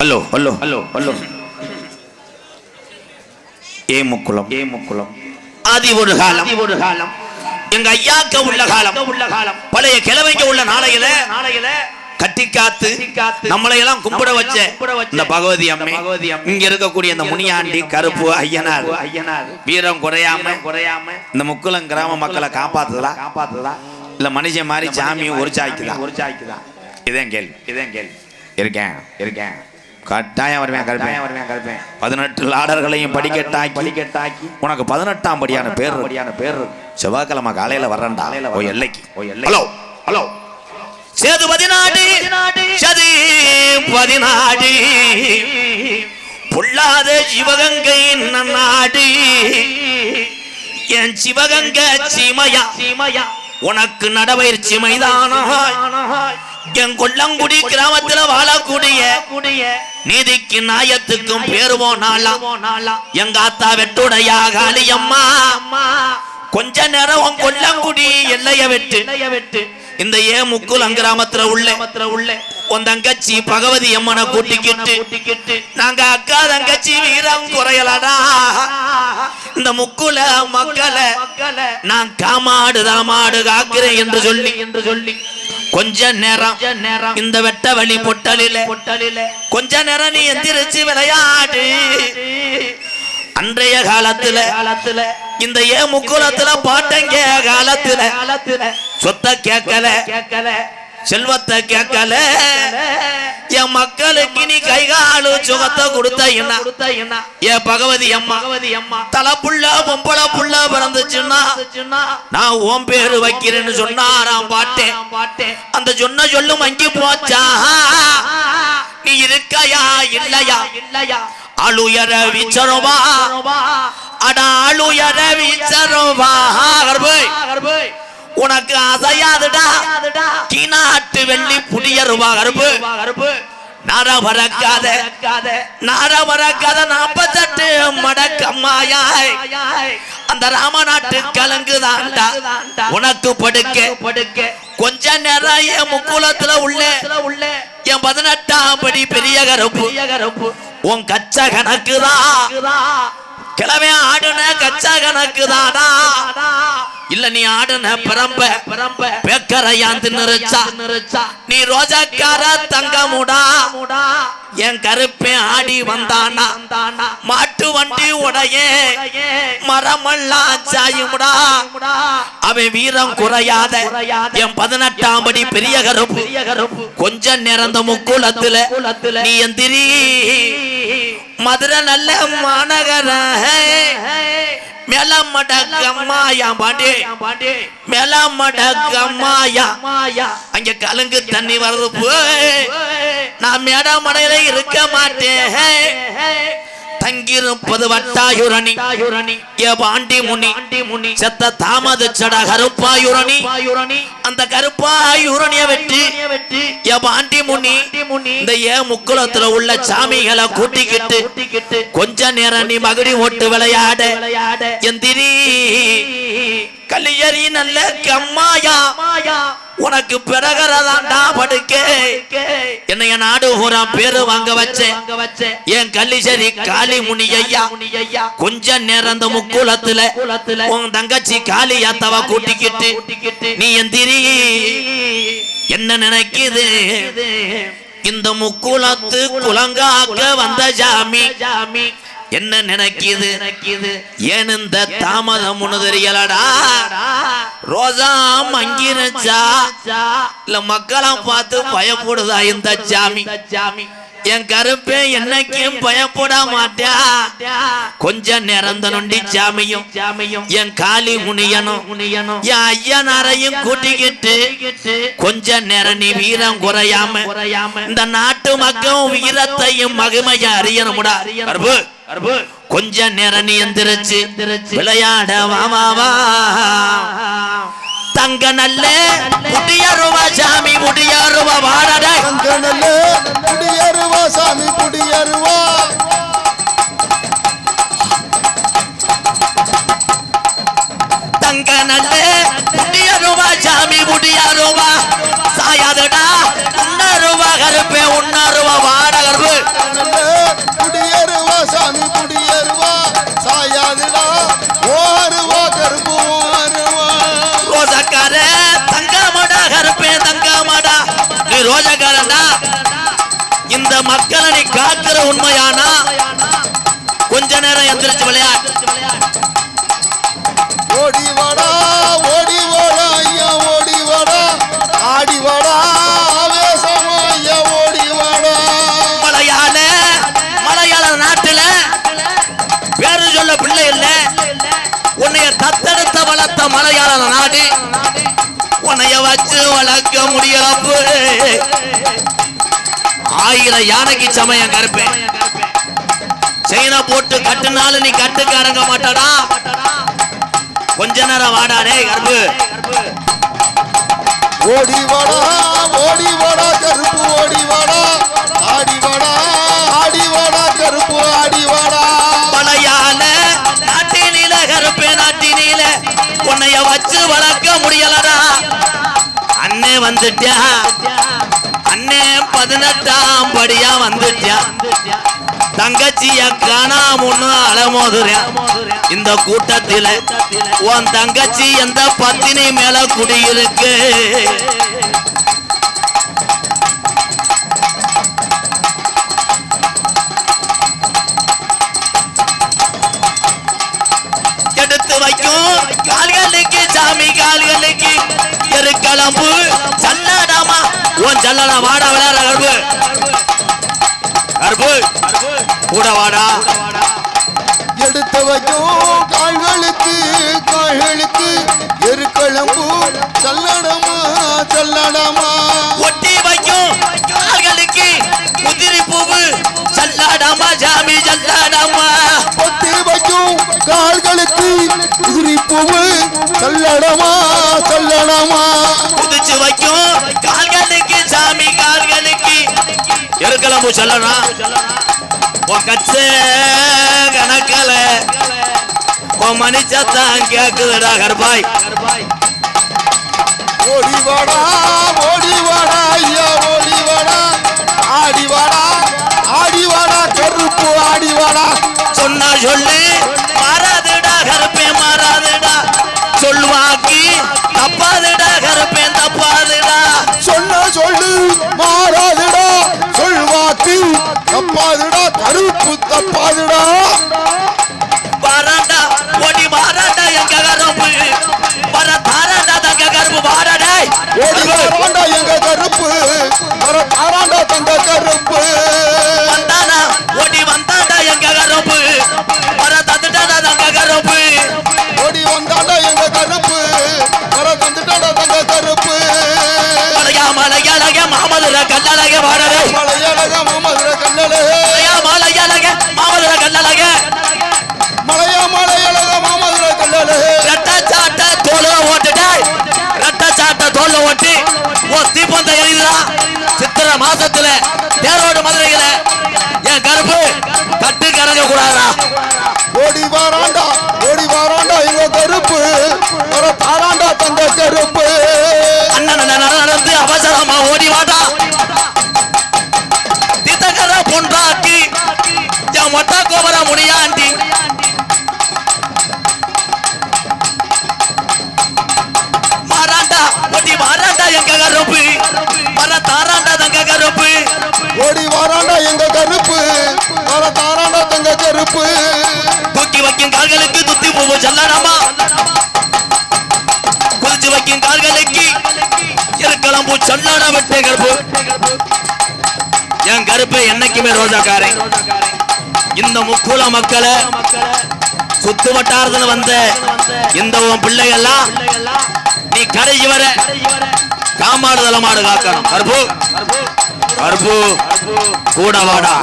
Hello hello hello hello ஏ முக்குளம். ஏ முக்குளம். அது ஒரு காலம். ஒரு காலம். எங்க ஐயாக்க உள்ள காலம். உள்ள காலம். பழைய கிழமைக்கு உள்ள நாளையில நாளையில கட்டி காத்து நம்மளை எல்லாம் கும்பிட வச்ச இந்த பகவதி அம்மை. இங்க இருக்கக்கூடிய இந்த முனியாண்டி கருப்பு ஐயனார். ஐயனார். வீரம் குறையாம குறையாம இந்த முக்குளம் கிராம மக்களை காப்பாத்துதலா? காப்பாத்துதா இல்ல மனுஷன் மாதிரி சாமியும் ஒரு சாய்க்குதான் ஒரு சாய்க்குதான் இதான் கேள்வி. இதான் கேள்வி. இருக்கேன். இருக்கேன். கட்டாயம் வருவேன் கட்டாயம் வருவேன் கருப்பேன். பதினெட்டு லாடர்களையும் படிக்கட்டாக்கி படிக்கட்டாக்கி. உனக்கு பதினெட்டாம் படியான பேர். படியான பேர். செவ்வாய்க்கிழமை காலையில வர்றேன்டா ஓ. எல்லைக்கு. ஓ எல்லை ஹலோ ஹலோ. சேது பதினாடு சது பதினாடு பொல்லாத சிவகங்கை நாடு என் சிவகங்க சீமையா. சீமையா. உனக்கு நடபயிற்சி மைதானாய் என் கொல்லங்குடி கிராமத்துல வாழக்கூடிய கூடிய நீதிக்கு நாயத்துக்கும் பேரு போனாலா நாளா? எங்க ஆத்தா வெட்டுடையா காளியம்மா? அம்மா. கொஞ்ச நேரம் உன் கொல்லங்குடி எல்லைய வெட்டு. வெட்டு இந்த ஏ முக்குளம் கிராமத்துல உள்ள உள்ள உன் தங்கச்சி பகவதி அம்மனை கூட்டிக்கிட்டு நாங்க அக்கா தங்கச்சி வீரம் குறையலடா. இந்த முக்குல மக்களை மக்களை நான் காமாடு தாமாடு காக்கிறேன் என்று சொல்லி என்று சொல்லி கொஞ்ச நேரம் இந்த வெட்ட வழி பொட்டலில. கொஞ்ச நேரம் நீ எந்திரிச்சு விளையாடு. அன்றைய காலத்துல காலத்துல. இந்த ஏ முக்குலத்துல பாட்டங்க காலத்துல. காலத்துல. சொத்த கேட்கல. கேட்கல. செல்வத்தை கேட்கல. என் மக்களுக்கு நீ கைகாலு சுகத்தை கொடுத்த என்ன ஏ பகவதி அம்மா அம்மா. தலை புள்ள பொம்பளை புள்ள பிறந்துச்சுன்னா சொன்னா நான் ஓம் பேரு வைக்கிறேன்னு சொன்னாராம் பாட்டேன். பாட்டேன். அந்த சொன்ன சொல்லு மங்கி போச்சா? நீ இருக்கையா இல்லையா? இல்லையா? அழுயர வீச்சரோவா? அட அழுயர வீச்சரோவா கர்ப்பை கர்ப்பை உனக்கு அசையாதுடா. கீநாட்டு வெள்ளி புடியருவா கருப்பு. கருப்பு. நர பறக்காத மறக்காத நர பறக்காத நாப்பத்தெட்டு மடக்கம்மாயாய் அந்த ராமநாட்டு கலங்குதான்டா உனக்கு படுக்க. படுக்க. கொஞ்ச நேரம் என் முக்குலத்துல உள்ள. உள்ள. என் பதினெட்டாம் படி பெரிய கருப்பு. பெரிய கருப்பு. உன் கச்ச கணக்குதான் கிழமை ஆடுன கச்ச கணக்குதாடா இல்ல நீ ஆடுன பரம்ப பரம்ப பேக்கரையாந்து நிறுச்சா? நிறுச்சா நீ ரோஜாக்கார தங்கமுடா? முடா என் கருப்பே ஆடி வந்தானா? மாட்டு வண்டி உடைய மரமெல்லாம் சாயுமுடா? அவன் வீரம் குறையாத என் பதினெட்டாம் படி பெரிய கருப்பு. பெரிய கருப்பு கொஞ்ச நேரந்த முக்குளத்துல குலத்துல நீ எந்திரி. மதுரை நல்ல மாநகர மேல மடக்கம்மாயா பாண்டே பாண்டி மேலமட கம்மாயா மாயா அங்க கலங்கு தண்ணி வர்றது போய். நான் மேடமடையில இருக்க மாட்டேன். தங்கியிருப்பது வட்டாயுரணி. ஏ பாண்டி முனி செத்த தாமத சட கருப்பாயுரணி. பாயுரணி அந்த கருப்பாயுரணிய வெட்டி ஏ பாண்டி முனி இந்த ஏ முக்குளத்துல உள்ள சாமிகளை கூட்டிக்கிட்டு கொஞ்ச நேரம் நீ மகடி ஓட்டு விளையாட. விளையாட. எந்திரி நல்ல கம்மாயா. மாயா உனக்கு பிறகரதாண்டா படுக்க. என்னைய நாடு பூரா பேரு வாங்க வச்சேன் என் கள்ளிசரி காளி முனி ஐயா கொஞ்ச நேரம் அந்த முக்குளத்துல உன் தங்கச்சி காளி யாத்தவ கூட்டிக்கிட்டு கூட்டிக்கிட்டு நீ எந்திரி என்ன நினைக்குது? இந்த முக்குளத்து குலங்காக்க வந்த ஜாமி. ஜாமி. என்ன நினைக்குது? நினைக்குது? ஏன் இந்த தாமதம் தெரியலடா? ரோஜா மங்கிருச்சா? இல்ல மக்களாம் பார்த்து பயப்படுதா இந்த ஜாமி? ஜாமி? என் கருப்பே என்னைக்கும் பயப்பட மாட்டா. கொஞ்ச நேரம் நொண்டி ஜாமியும். ஜாமியும். என் காளி முனியனும். முனியனும். என் ஐயனாரையும் கூட்டிக்கிட்டு கொஞ்ச நேரம் நீ வீரம் குறையாம குறையாம இந்த நாட்டு மக்கள் வீரத்தையும் மகிமைய அறியணும்டா. கருப்பு. கொஞ்ச நேரம் நீ எந்திரிச்சு விளையாட வாமாவா தங்க நல்ல முடியருவா சாமி முடியருவா வாடட கங்கனல்ல குடியருவா சாமி குடியருவா. தங்க நல்ல முடியருவா சாமி முடியருவா சாயாதடா உன்னருவா கருப்பே உன்னருவா வாட ரோஜக்காரன்டா. இந்த மக்களை நீ காக்கிற உண்மையானா? கொஞ்ச நேரம் எந்திரிச்சு விளையாடு. ஓடி வாடா ஓடி வாடா ஐயா ஓடி வாடா ஆடி பிள்ளை இல்ல. உன்னைய தத்தெடுத்த வளர்த்த மலையாள நாடு. உன்னைய வச்சு வளர்க்க முடியலப்பு ஆயிரம் யானைக்கு சமயம் கருப்பேன் செயினை போட்டு கட்டுனாலும் நீ கட்டுக்கு அடங்க மாட்டாடா. கொஞ்ச நேரம் வாடாடே கருப்பு. ஓடி வாடா ஓடி வாடா கருப்பு ஓடி வாடா. ஆடி வாடா ஆடி வாடா கருப்பு ஆடி வாடா. மலையாள நாட்டினில கருப்பே நாட்டினில உன்னைய வச்சு வளர்க்க முடியலடா. அண்ணே வந்துட்டா அண்ணே பதினெட்டாம் படியா வந்துட்டா தங்கச்சிய காணாம அலமோதுறேன் இந்த கூட்டத்தில உன் தங்கச்சி எந்த பத்தினி மேல குடியிருக்கு எடுத்து வைக்கும். கால்களுக்கு சாமி கால்களுக்கு. எருக்களம்பு சல்லடாமா உன் சல்லடா வாடா விளையாட கருப்பு. கருப்பு. கூட வாடா. எடுத்து வைக்கும் கால்களுக்கு கால்களுக்கு எருக்களம்பு சல்லடமா? சல்லடமா? ஒட்டி வைக்கும் கால்களுக்கு. குதிரை பூவு. சல்லாடாமா? சாமி சல்லாடாமா? கால்களுக்கு குதிரை பூவு சல்லடமா சல்லடமா குதிச்சு வைக்கும் கால்களுக்கு சாமி கால்களுக்கு. எருக்களம்பு சொல்லனா? உன் கச்ச கணக்கல. உன் மணிச்சத்தான் கேக்குதுடா கருப்பாய். ஓடி வாடா ஓடி வாடா ஐயா ஓடி வாடா ஆடி வாடா ஆடி வாடா கருப்பு ஆடி வாடா சொன்னா சொல்லு. கருப்பே மாறாதுடா. சொல்வாக்கி தப்பாதுடா கருப்பே தப்பாதுடா. சொன்ன சொல்லு மாறாதுடா. சொல்வாக்கி தப்பாதுடா கருப்பு தப்பாதுடா. வந்தாண்டா எங்க கருப்பு? வர தந்துட்டாடா தங்க கருப்பு. மலையா மலையாளக மாமதுர கல்லழக வாடவே மலையழக மாமதுர கண்ணலே மலையா மலையாளக மாமதுர கல்லழக மலையா மலையழக மாமதுர கண்ணலே ரெட்ட சாட்ட தோலை ஓட்டுட்டாய் ரெட்ட சாட்ட தோலை ஓட்டி ஓ தீப்பந்த எரியுதா சித்திர மாசத்துல தேரோடு மதுரையில என் கருப்பு கட்டு கறங்க கூடாதா ஓடி வாராண்டா. வாராண்டா இவ கருப்பு. வர தாராண்டா தங்க கருப்பு. அண்ணன் நடந்து அவசரமா ஓடி வாடா தித்தகர பொன்றாக்கி என் மொட்டா கோபர முடியாண்டி மாறாண்டா ஓடி மாறாண்டா எங்க கருப்பு வர தாராண்டா தங்க கருப்பு ஓடி வாராண்டா எங்க கருப்பு வர தாராண்டா தங்க கருப்பு தூக்கி வைக்கும் கால்களுக்கு துத்தி பூவு செல்லடாமா குதிச்சு வைக்கும் கால்களுக்கு இருக்கலாம் பூ சொல்லாடா விட்டே கருப்பு என் கருப்பு என்னைக்குமே ரோஜாக்காரன் இந்த முக்குல மக்களை சுத்து வட்டாரத்துல வந்த இந்த உன் பிள்ளைகள்லாம் நீ கடைசி வர காமாடு காக்கணும். கருப்பு. கருப்பு. கூட வாடா.